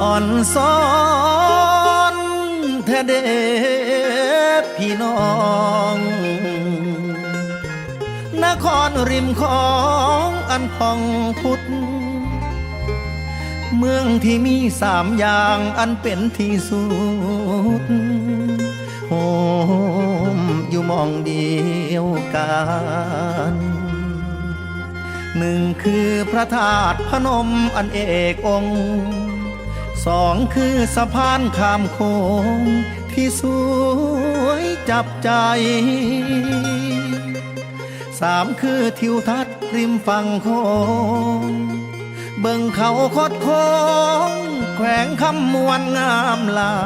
อ่อนซ้อนแท้เด้พี่น้อง นครริมของอันพองพุทธเมืองที่มีสามอย่างอันเป็นที่สุดโฮมอยู่มองเดียวกันหนึ่งคือพระธาตุพนมอันเอกองค์ สองคือสะพานข้ามโค้งที่สวยจับใจสามคือทิวทัศน์ริมฝั่งโค้งเบิ่งเขาคดโค้งแขวงคำมวนงามหลา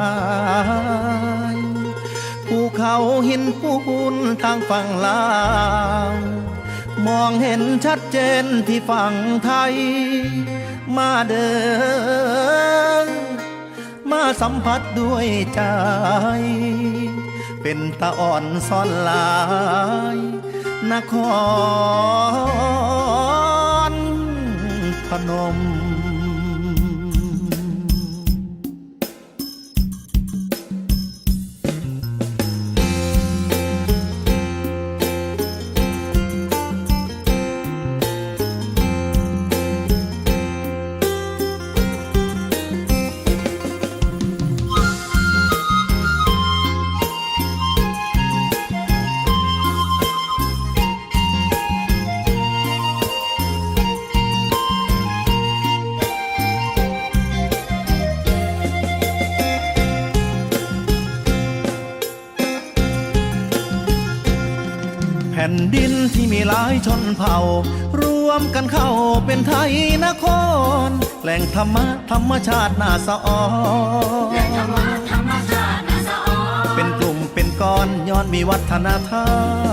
ยภูเขาหินปูนทางฝั่งลาว มองเห็นชัดเจนที่ฝั่งไทย มาเดิน มาสัมผัสด้วยใจ เป็นตาอ่อนซ่อนลาย นครพนม ผ่นดินที่มีหลายชนเผ่า รวมกันเข้าเป็นไทยนคร แหล่งธรรมะธรรมชาติน่าสะออนเป็นกลุ่มเป็นก้อนย้อนมีวัฒนธรรม